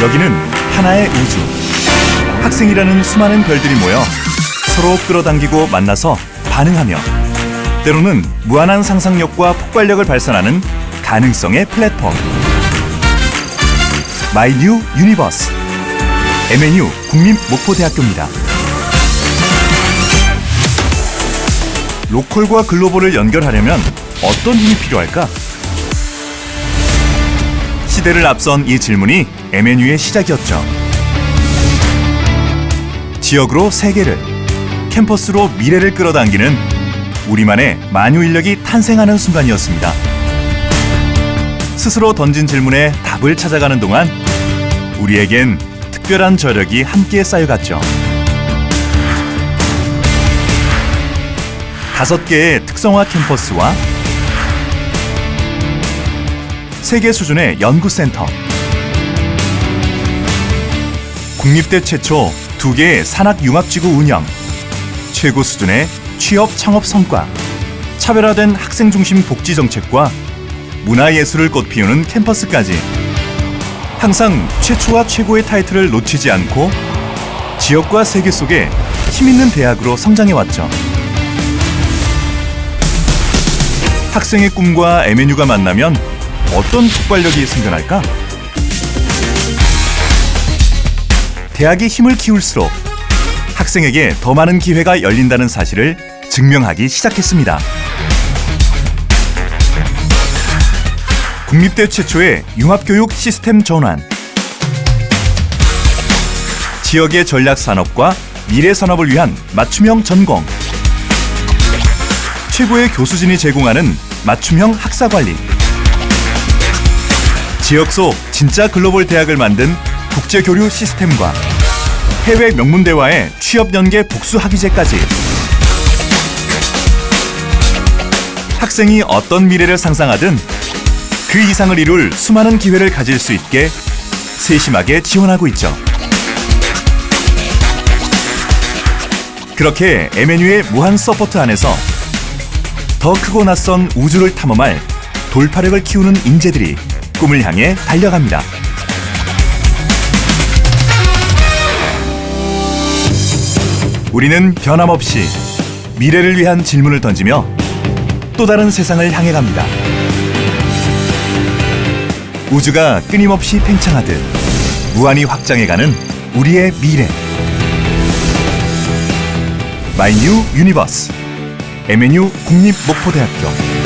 여기는 하나의 우주. 학생이라는 수많은 별들이 모여 서로 끌어당기고 만나서 반응하며 때로는 무한한 상상력과 폭발력을 발산하는 가능성의 플랫폼. 마이 뉴 유니버스. MNU 국립 목포대학교입니다. 로컬과 글로벌을 연결하려면 어떤 힘이 필요할까? 시대를 앞선 이 질문이 MNU의 시작이었죠. 지역으로 세계를, 캠퍼스로 미래를 끌어당기는 우리만의 만유 인력이 탄생하는 순간이었습니다. 스스로 던진 질문에 답을 찾아가는 동안 우리에겐 특별한 저력이 함께 쌓여갔죠. 다섯 개의 특성화 캠퍼스와 세계 수준의 연구센터, 국립대 최초 두 개의 산학융합지구 운영, 최고 수준의 취업 창업 성과, 차별화된 학생 중심 복지 정책과 문화예술을 꽃피우는 캠퍼스까지. 항상 최초와 최고의 타이틀을 놓치지 않고 지역과 세계 속에 힘있는 대학으로 성장해왔죠. 학생의 꿈과 MNU가 만나면 어떤 폭발력이 생겨날까? 대학이 힘을 키울수록 학생에게 더 많은 기회가 열린다는 사실을 증명하기 시작했습니다. 국립대 최초의 융합교육 시스템 전환 지역의 전략 산업과 미래 산업을 위한 맞춤형 전공 최고의 교수진이 제공하는 맞춤형 학사 관리 지역 속 진짜 글로벌 대학을 만든 국제 교류 시스템과 해외 명문대와의 취업 연계 복수 학위제까지 학생이 어떤 미래를 상상하든 그 이상을 이룰 수많은 기회를 가질 수 있게 세심하게 지원하고 있죠. 그렇게 MNU의 무한 서포트 안에서 더 크고 낯선 우주를 탐험할 돌파력을 키우는 인재들이 꿈을 향해 달려갑니다. 우리는 변함없이 미래를 위한 질문을 던지며 또 다른 세상을 향해 갑니다. 우주가 끊임없이 팽창하듯 무한히 확장해가는 우리의 미래. 마이 뉴 유니버스 MNU 국립목포대학교